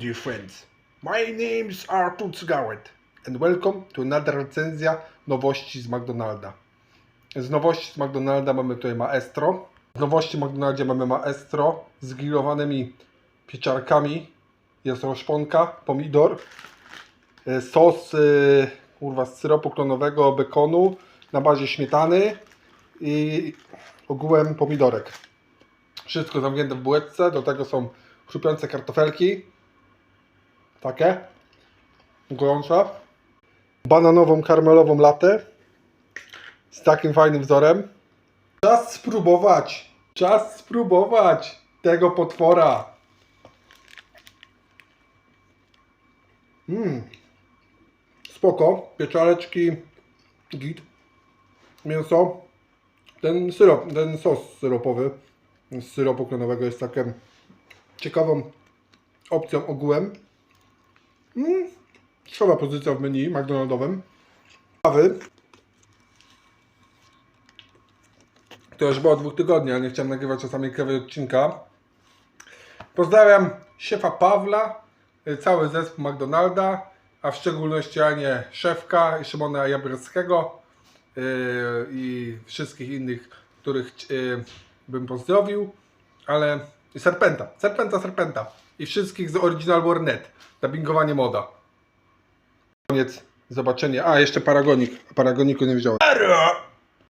dear friends. My name is Artur Cygałet and welcome to another recenzja nowości z McDonalda. Z nowości z McDonalda mamy tutaj Maestro. Z nowości w McDonaldzie mamy Maestro z grillowanymi pieczarkami. Jest roszponka, pomidor, e, sos e, kurwa, z syropu klonowego, bekonu na bazie śmietany i ogółem pomidorek. Wszystko zamknięte w bułeczce, do tego są chrupiące kartofelki. Takie. Gorące. Bananową, karmelową latę. Z takim fajnym wzorem. Czas spróbować. Czas spróbować tego potwora. Mmm. Spoko. Pieczareczki. Git. Mięso. Ten syrop, ten sos syropowy z syropu klonowego jest taką ciekawą opcją ogółem. Mm, Szowa pozycja w menu McDonaldowym. Kawy. To już było dwóch tygodni, ale nie chciałem nagrywać czasami kawy odcinka. Pozdrawiam szefa Pawła, y, cały zespół McDonalda, a w szczególności Anię Szefka i Szymona Jabrowskiego yy, i wszystkich innych, których yy, bym pozdrowił, ale Serpenta, Serpenta, Serpenta i wszystkich z Original War.net, dubbingowanie moda. Koniec, zobaczenie. A, jeszcze Paragonik, Paragoniku nie wziąłem.